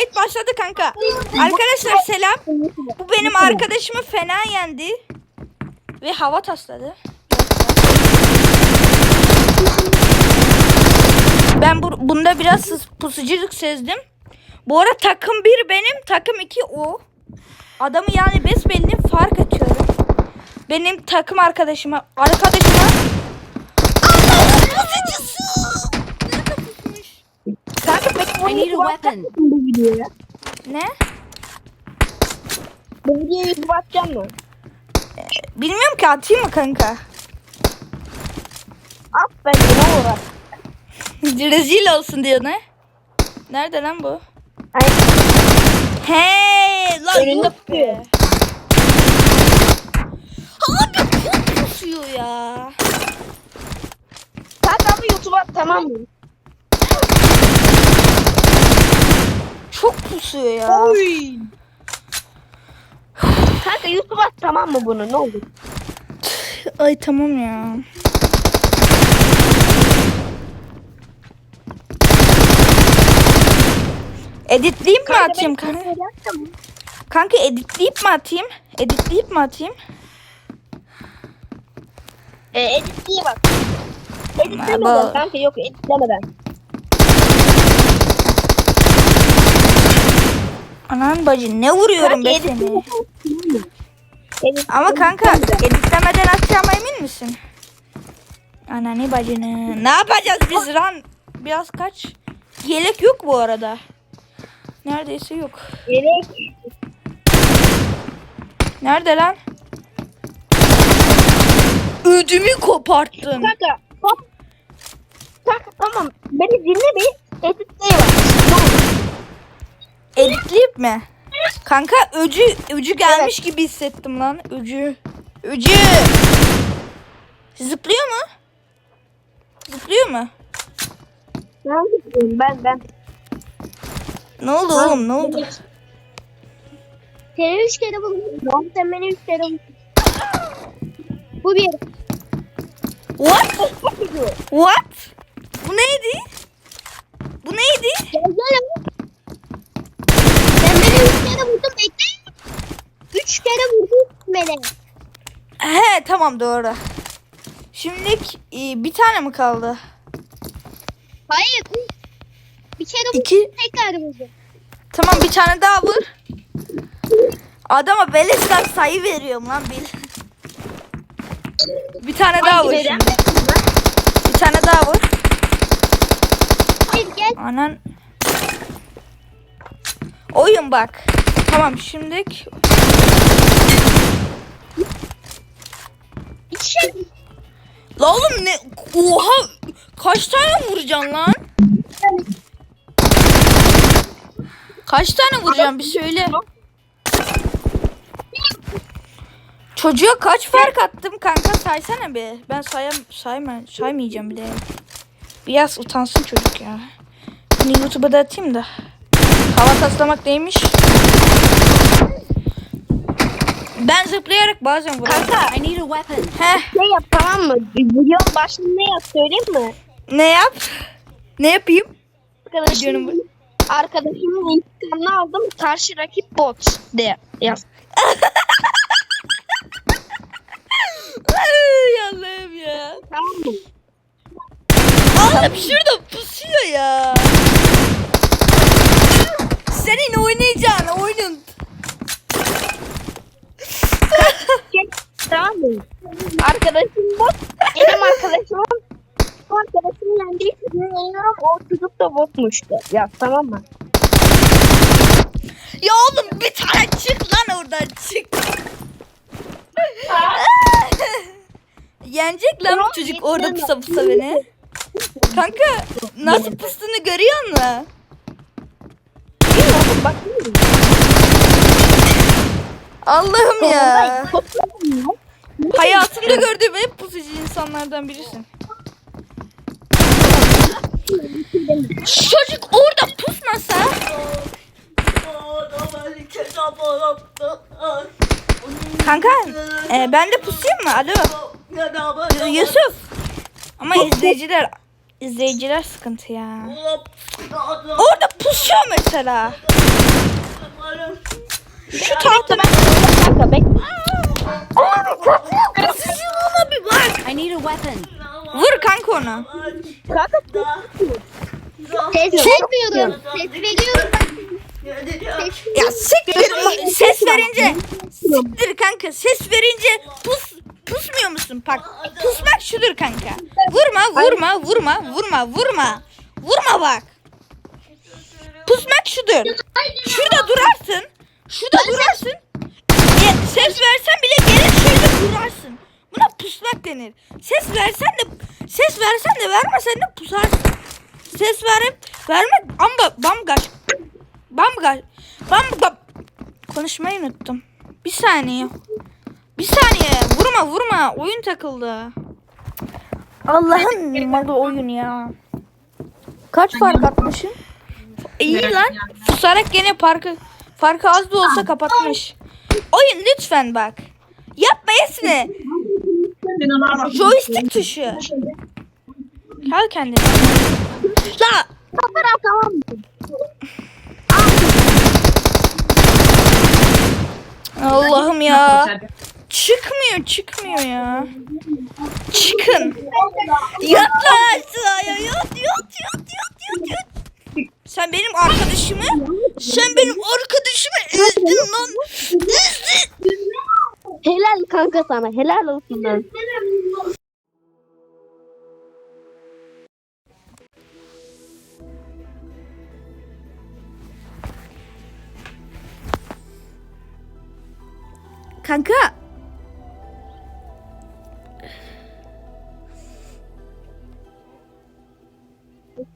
Kayıt başladı kanka. Arkadaşlar selam. Bu benim arkadaşımı fena yendi. Ve hava tasladı. Ben bu, bunda biraz pusuculuk sezdim. Bu ara takım bir benim, takım iki o. Adamı yani besbelli fark atıyorum. Benim takım arkadaşıma, arkadaşıma Allah pusucusu! Nerede pusmuş? Kanka peki I need a weapon. bu videoya? Ne? Bu videoyu YouTube atacağım mı? Bilmiyorum ki atayım mı kanka? At bence ne olur at. Rezil olsun diyor ne? Nerede lan bu? Ay, Hey lan Önünde tutuyor. Abi çok pusuyor ya. kanka ama YouTube at tamam mı? Çok pusuyor ya. Oy. Kanka YouTube at tamam mı bunu ne olur? Ay tamam ya. Editleyip mi atayım kanka? Kanka editleyip mi atayım? Editleyip mi atayım? E, editliye bak. Editlemeden Baba. kanka yok editlemeden. Anan bacı ne vuruyorum be seni? Ama kanka editlemeden. atacağıma emin misin? Ananı bacını. Ne yapacağız biz lan? Biraz kaç? Yelek yok bu arada. Neredeyse yok. Gerek. Nerede lan? Ödümü koparttın. Kanka. Kanka tamam beni dinle bir editliye bak. Editleyip mi? Kanka öcü öcü gelmiş gibi hissettim lan. Öcü. Öcü. Zıplıyor mu? Zıplıyor mu? Ne yapayım ben ben. Ne oldu oğlum ne oldu? Seni üç kere buldum. Sen beni üç kere buldun. Bu bir. What? What? Bu neydi? Bu neydi? Gel gel ama. Sen beni üç kere vurdun bekle. Üç kere vurdun beni. He tamam doğru. Şimdilik e, bir tane mi kaldı? Hayır. Bir kere vurdun İki. tekrar vurdun. Tamam bir tane daha vur. Adama beleşten sayı veriyorum lan bil. Bir tane daha vur şimdi. Bir tane daha vur. Hayır gel. Anan. Oyun bak. Tamam şimdilik kere. La oğlum ne? Oha! Kaç tane vuracaksın lan? Kaç tane vuracağım bir söyle. Çocuğa kaç fark attım kanka saysana be. Ben sayam sayma saymayacağım bile. Biraz utansın çocuk ya. Bunu YouTube'a da atayım da. Hava taslamak neymiş? Ben zıplayarak bazen vuruyorum. Kanka I need a weapon. Heh, ne yap tamam mı? Videonun başında ne yap söyleyeyim mi? ne yap? Ne yapayım? Arkadaşım, arkadaşımın intikamını aldım. Karşı rakip bot de yaz. Ay Allah'ım ya. Tamam mı? Oğlum şurada pusuyor ya. Senin oynayacağın oyunun. Tamam mı? Arkadaşım bot. Benim arkadaşım bu arkadaşım yendiği için yeniyorum. O çocuk da botmuştu. Yaz tamam mı? Ya oğlum bir tane çık lan oradan çık. Yenecek lan bu çocuk orada pusa pusa beni. Kanka nasıl pustuğunu görüyor musun? Allah'ım ya. Hayatımda gördüğüm en pusucu insanlardan birisin. Çocuk orada pusmasa. Kanka e, ben de pusayım mı? Alo. Yusuf. Ama izleyiciler izleyiciler sıkıntı ya. Orada pusuyor mesela. Şu tahta ben Kanka bekle. Ona bir bak. I need a weapon. Vur kanka onu. Kanka ses veriyorum. Ses veriyorum. Ya siktir ses verince siktir kanka ses verince pus pusmuyor musun bak pusmak şudur kanka vurma vurma vurma vurma vurma vurma bak pusmak şudur şurada durarsın şurada durarsın Ya, ses versen bile gelir şurada durarsın buna pusmak denir ses versen de ses versen de vermesen de pusarsın ses verip verme amba bamgaç Bamga. Bamga. Konuşmayı unuttum. Bir saniye. Bir saniye. Vurma vurma. Oyun takıldı. Allah'ın malı oyun ya. Kaç fark atmışım? İyi lan. Susarak gene farkı farkı az da olsa kapatmış. Oyun lütfen bak. Yapma Esne. Joystick tuşu. Gel kendine. La Kamera tamam? Allah'ım ya. Çıkmıyor çıkmıyor ya. Çıkın. Yat lan aşağıya yat yat yat yat yat yat. Sen benim arkadaşımı sen benim arkadaşımı ezdin lan. Ezdin. Helal kanka sana. Helal olsun lan. Kanka.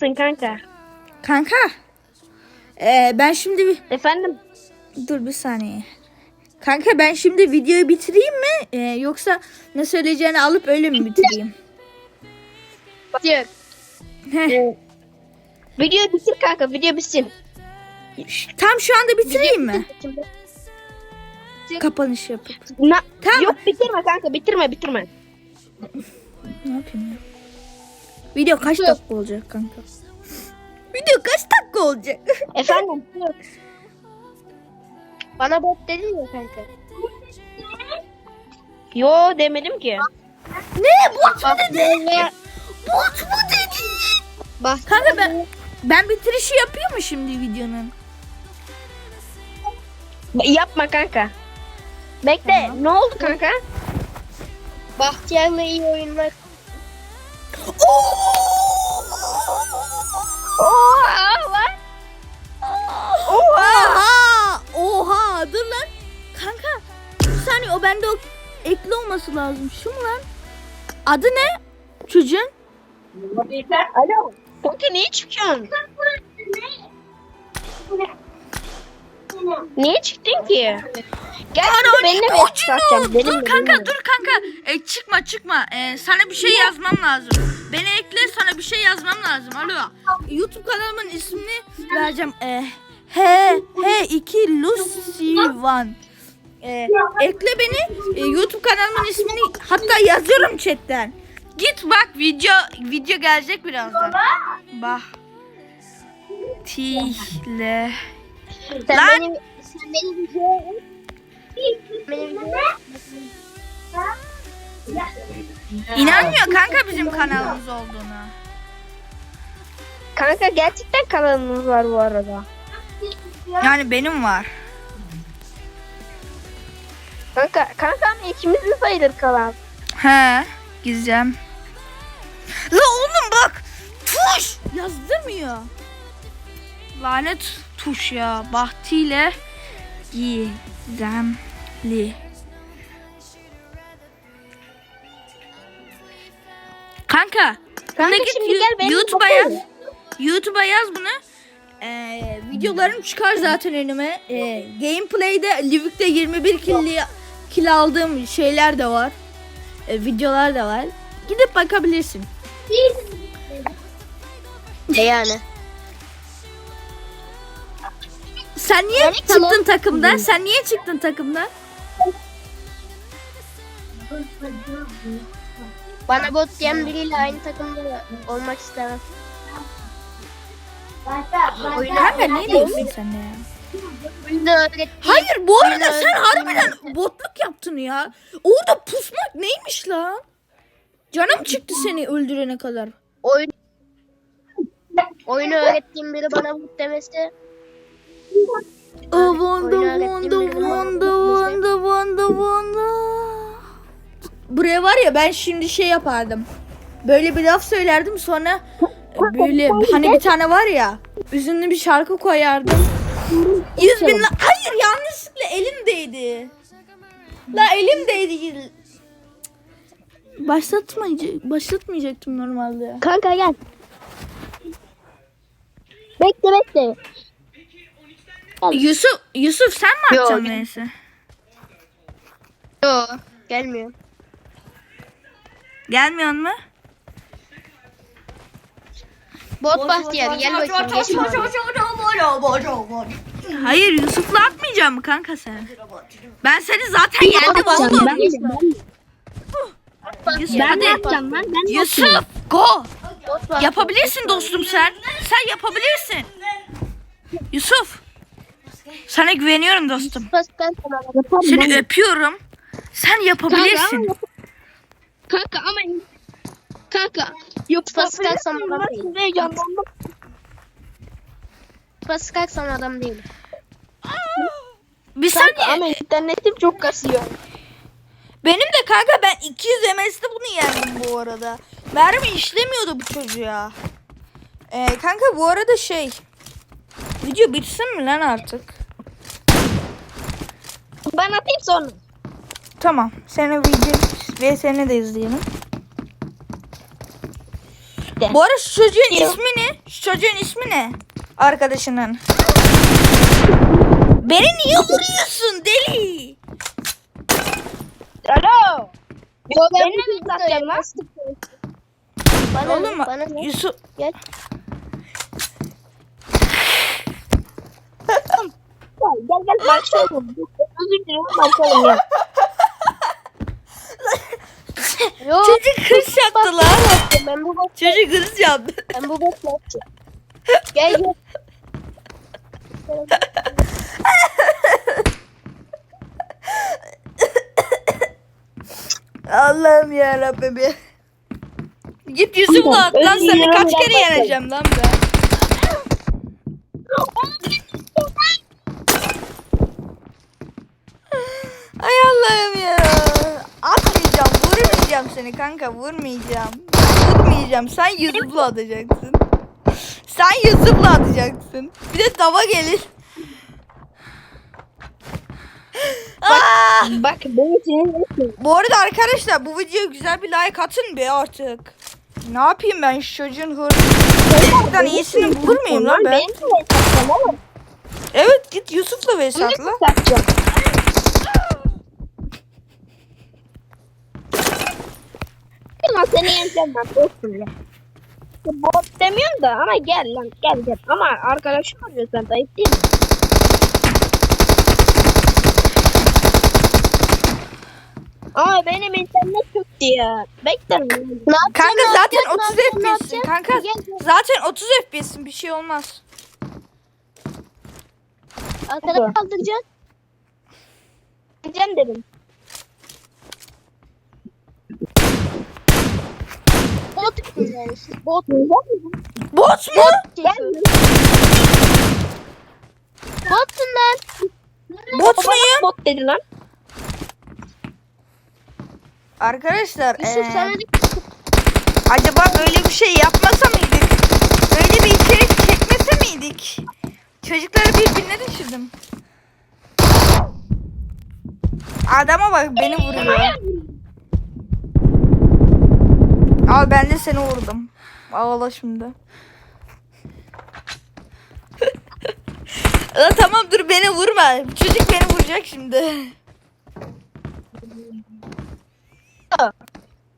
Sen kanka. Kanka. Ee, ben şimdi bir... Efendim? Dur bir saniye. Kanka ben şimdi videoyu bitireyim mi? Ee, yoksa ne söyleyeceğini alıp öyle mi bitireyim? Diyor. Heh. Video bitir kanka. Video bitsin. Tam şu anda bitireyim mi? Kapanış yapıp. Na Tamam. Yok bitirme kanka. Bitirme bitirme. Ne yapayım ya? Video kaç dakika olacak kanka? Video kaç dakika olacak? Efendim? Bana bot dedin ya kanka. Yo demedim ki. ne? Bot mu dedi? Bot mu dedi? Bak Kanka ben ben bitirişi yapıyor mu şimdi videonun? yapma kanka. Bekle. Ne oldu kanka? Bahtiyar'la iyi oyunlar. Oha lan. Oha! Oha! Dur lan. Kanka bir saniye o bende o ekli olması lazım. Şu mu lan? Adı ne? Çocuğun? Alo. Kanka niye çıkıyorsun? Niye çıktın ki? Gel Ana, benimle çıkartacağım? Dur Benimle, kanka benimle. dur kanka. E, çıkma çıkma. E, sana bir şey yazmam lazım. Beni ekle sana bir şey yazmam lazım. Alo. YouTube kanalımın ismini vereceğim. E, H H2 Lucy One. E, ekle beni. E, YouTube kanalımın ismini hatta yazıyorum chatten. Git bak video video gelecek birazdan. Bak. Tihle. Sen Lan! benim sen benim İnanmıyor kanka bizim kanalımız olduğuna. Kanka gerçekten kanalımız var bu arada. Yani benim var. Kanka kankam ikimizin sayılır kanal. He, Gizem. La oğlum bak. Tuş yazdırmıyor. Lanet tuş ya. Bahtiyle Gizemli. Kanka. Kanka git şimdi gel benim YouTube'a yaz. YouTube'a yaz bunu. Ee, videolarım çıkar zaten önüme. Ee, gameplay'de Livik'te 21 kill, kill aldığım şeyler de var. Ee, videolar da var. Gidip bakabilirsin. E yani. Sen niye Yani çıktın kanal- takımdan? Sen niye çıktın takımdan? Bana bot diyen biriyle aynı takımda olmak istemem. Kanka ne diyorsun sen ya? Hayır bu arada sen harbiden botluk yaptın ya. Orada pusmak neymiş lan? Canım çıktı seni öldürene kadar. oyun oyunu öğrettiğim biri bana bu demesi Avanda oyunu öğrettiğim vanda biri bana vanda Buraya var ya ben şimdi şey yapardım. Böyle bir laf söylerdim sonra böyle hani bir tane var ya üzünlü bir şarkı koyardım. Yüz bin la- Hayır yanlışlıkla elim değdi. La elim değdi. Başlatmayacak, başlatmayacaktım normalde. Kanka gel. Bekle bekle. Yusuf, Yusuf sen mi Yo, atacaksın gel. neyse? Yo gelmiyor. Gelmiyor mu? Bot Bahtiyar gel bakayım geç bana. Hayır Yusuf'la atmayacağım mı kanka sen? Ben seni zaten yendim Bot oğlum. ben Yusuf Ben hadi. yapacağım lan. Ben Yusuf go. Bot. Yapabilirsin dostum sen. Sen yapabilirsin. Yusuf. Sana güveniyorum dostum. Yaparım Seni öpüyorum. Sen yapabilirsin. Kanka ama kanka yok Pascal sana adam değil. Heyecanlandım. Pascal sana adam değil. Bir Kanka saniye. ama internetim çok kasıyor. Benim de kanka ben 200 MS'de bunu yendim bu arada. Mermi işlemiyordu bu çocuğa. Ee, kanka bu arada şey. Video bitsin mi lan artık? Ben atayım sonra. Tamam. Seni video ve seni de izleyelim. De. Bu arada şu çocuğun Yok. ismi ne? Şu çocuğun ismi ne? Arkadaşının. Beni niye vuruyorsun deli? Alo. Yo ben de mi atacağım lan? Bana Oğlum? Bana ne? Yusuf Gel. Gel gel başlayalım. Özür dilerim başlayalım ya. Yok. çocuk hırs yaptı lan. Ben bu bot, Çocuk hırs yaptı. ben bu bot yapacağım. Gel gel. Allah'ım ya Rabbim. Git Yusuf'la at lan seni kaç kere yeneceğim lan ben. Ay Allah'ım ya. Atmayacağım, vurmayacağım seni kanka, vurmayacağım. Vurmayacağım. Sen Yusuf'la atacaksın. Sen Yusuf'la atacaksın. Bir de tava gelir. Bak beni sinirlensin. Bu arada arkadaşlar bu videoya güzel bir like atın be artık. Ne yapayım ben şu çocuğun hırsızlıktan iyisini bulur muyum lan ben? Evet git Yusuf'la Vesat'la. Lan seni yeneceğim ben dostum ya. Bot demiyorum da ama gel lan gel gel. Ama arkadaşım arıyor sen ayıp değil mi? Ama benim internet çöktü ya. Bekle. Ne Kanka zaten 30 FPS'sin kanka. Zaten 30 FPS'sin bir şey olmaz. Arkada kaldıracaksın. Gideceğim dedim. Bot yani. Bot. Bot mu? Botsun lan. Bot muyum? Bot dedi lan. Arkadaşlar Yusuf sana acaba böyle bir şey yapmasa mıydık? Böyle bir içerik çekmese miydik? Çocukları birbirine düşürdüm. Adama bak beni vuruyor. Al ben de seni vurdum. Ağla şimdi. Aa, tamam dur beni vurma. Çocuk beni vuracak şimdi.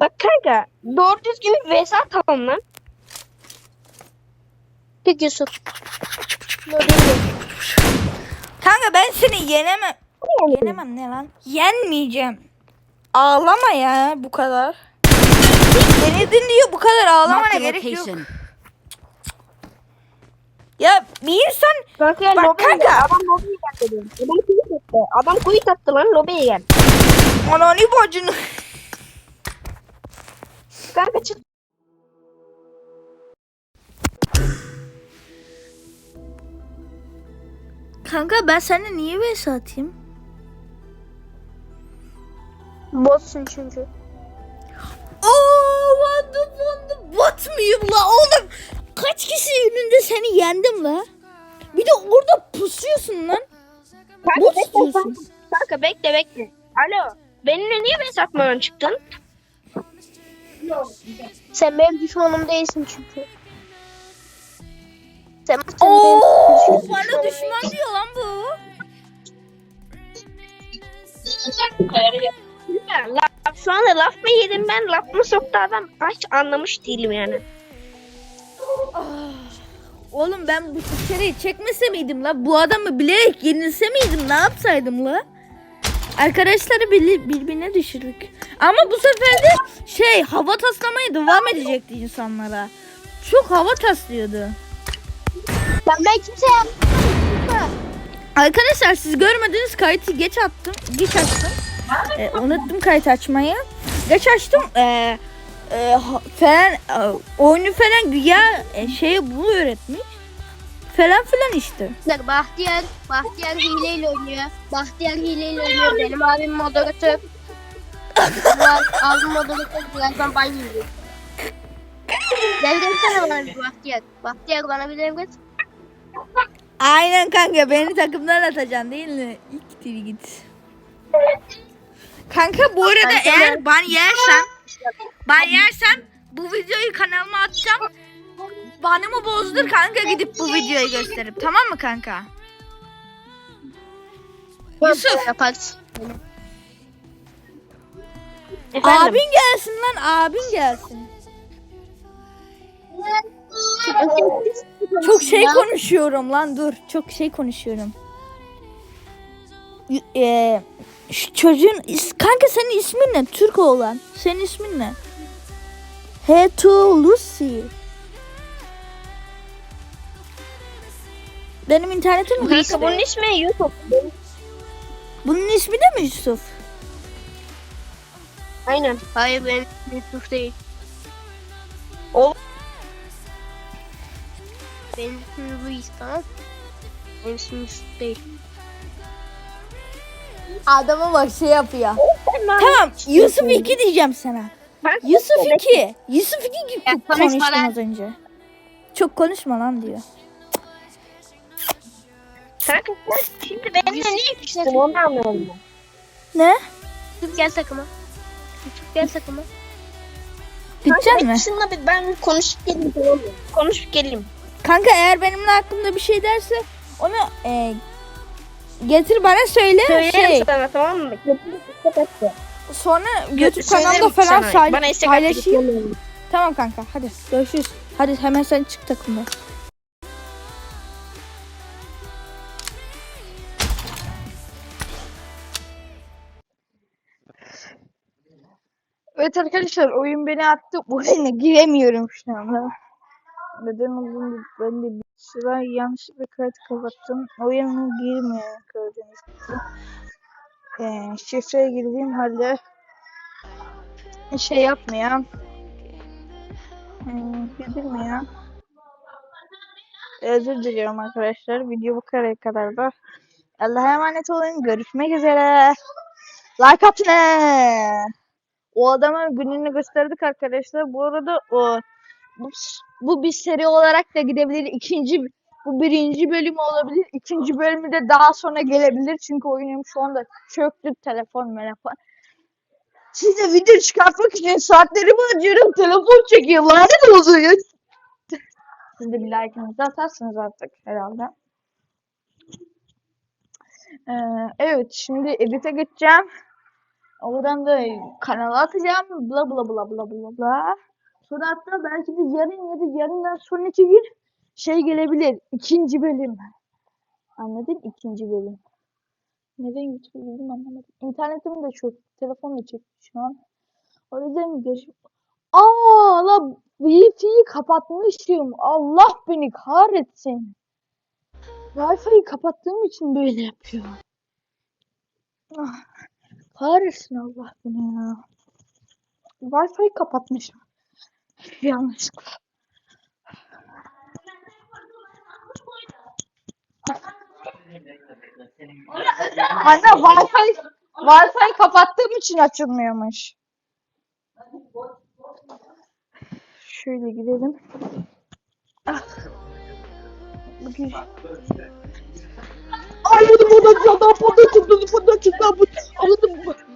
Bak kanka doğru düzgün bir vs atalım lan. Peki Yusuf. Kanka ben seni yenemem. Yenemem ne lan? Yenmeyeceğim. Ağlama ya bu kadar. Denedin diyor bu kadar ağlamana gerek yok. Ya bir insan Kanka ya Bak lobiye kanka. gel. Adam lobiye gel. Adam kuyut attı. Adam kuyut attı lan lobiye gel. ananı bacını. Kanka çık. Kanka ben seninle niye vs atayım? Botsun çünkü. Oo, the bot muyum la oğlum? Kaç kişi önünde seni yendim la? Bir de orada pusuyorsun lan. Kanka Bot bekle. istiyorsun. Kanka, bekle bekle. Alo. Benimle niye ben satmadan çıktın? Sen benim düşmanım değilsin çünkü. Sen, sen Oo, benim bana düşmanım düşman diyor lan bu. Laf, şu anda laf mı yedim ben? Laf mı soktu adam? Hiç anlamış değilim yani. Oğlum ben bu sıçrayı çekmese miydim la? Bu adamı bilerek yenilse miydim? Ne yapsaydım la? Arkadaşları bir, birbirine düşürdük. Ama bu sefer de şey hava taslamaya devam edecekti insanlara. Çok hava taslıyordu. Ben ben kimseye Arkadaşlar siz görmediniz kayıtı geç attım. Geç açtım. Ee, unuttum kayıt açmayı. Geç açtım. E, ha- falan e, oyunu falan güya e, şeyi bu öğretmiş. Falan filan işte. Bahtiyar, Bahtiyar hileyle oynuyor. Bahtiyar hileyle oynuyor. Benim abim moderatör. Abim moderatör birazdan ban yiyecek. Devresene bana bir Bahtiyar. Bahtiyar bana bir devret. Aynen kanka beni takımdan atacaksın değil mi? İlk git. Kanka bu arada Kanka eğer ban yersem ban yersem bu videoyu kanalıma atacağım. Banımı bozdur kanka gidip bu videoyu gösterip tamam mı kanka? Yusuf. Yaparsın. Efendim? Abin gelsin lan abin gelsin. Çok şey konuşuyorum lan dur. Çok şey konuşuyorum. Şu çocuğun is- kanka senin ismin ne? Türk oğlan. Senin ismin ne? Heto Lucy. Benim internetim mi? Kanka bunun ismi Yusuf. Bunun ismi de mi Yusuf? Aynen. Hayır benim Yusuf değil. O Benim ismim Luis tamam. Benim ismim Yusuf değil. Adama bak şey yapıyor. Tamam Yusuf 2 diyeceğim sana. Yusuf 2. Yusuf 2 gibi Ya, konuşma lan. az önce. Çok konuşma lan diyor. Kanka sen şimdi benimle niye küstün onu ben. Ne? Yusuf gel takıma. Yusuf gel takıma. Gidecek mi? Şununla bir ben konuşup geleyim tamam mı? Konuşup geleyim. Kanka eğer benimle hakkında bir şey derse onu e, getir bana söyle Söylerim şey. sana tamam mı? Sonra YouTube Söylerim kanalda falan sana. say- Bana istek paylaşayım. Tamam kanka hadi görüşürüz. Hadi hemen sen çık takımda. Evet arkadaşlar oyun beni attı. Oyuna giremiyorum şu anda. Neden olduğunu ben de sıra yanlışlıkla kayıt kapattım. Oyuna girmiyor gördüğünüz gibi. Ee, şifreye girdiğim halde şey yapmıyor. Hmm. Özür diliyorum arkadaşlar. Video bu kadar da. Allah'a emanet olun. Görüşmek üzere. Like atın. O adamın gününü gösterdik arkadaşlar. Bu arada o bu, bu bir seri olarak da gidebilir. İkinci bu birinci bölüm olabilir. İkinci bölümü de daha sonra gelebilir. Çünkü oyunum şu anda çöktü. Telefon telefon. Size video çıkartmak için saatlerimi harcıyorum. Telefon çekiyor. Lanet ya. Siz de bir like'ınızı atarsınız artık herhalde. Ee, evet şimdi edit'e geçeceğim. Oradan da kanala atacağım. Bla bla bla bla bla bla. Sonra hatta belki de yarın ya da yarından sonraki gün şey gelebilir. ikinci bölüm. Anladın? İkinci bölüm. Neden girdim anlamadım. İnternetim de çok. Telefon da çekti şu an. O yüzden görüş... Aa la Wi-Fi'yi kapatmışım. Allah beni kahretsin. Wi-Fi'yi kapattığım için böyle yapıyor. Ah, kahretsin Allah beni ya. Wi-Fi'yi kapatmışım. Yanlışlıkla. Anne Wi-Fi Wi-Fi kapattığım için açılmıyormuş. Şöyle gidelim. Ah. Bugün... Ay o da çıktı, bu da çıktı, bu da çıktı,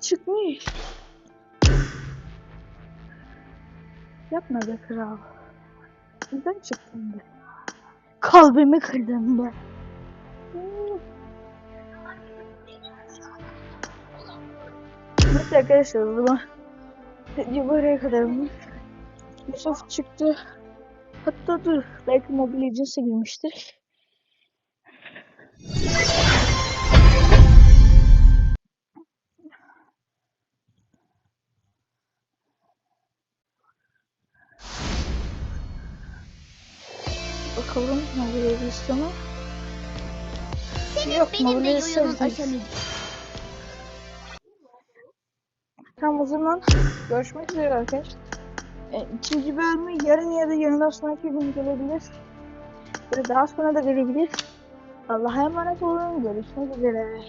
çıkmış. Yapma be kral. Neden çıktın be? Kalbimi kırdın be. Evet arkadaşlar o zaman video buraya kadar mı? Yusuf çıktı. Hatta dur belki Mobile Legends'e girmiştir. Legends'e mi? Yok Mobile Legends'e değil. Tamam o zaman görüşmek üzere arkadaşlar. E, ikinci bölümü yarın ya da yarından sonraki gün gelebilir. Da daha sonra da gelebilir. Allah'a emanet olun. Görüşmek üzere.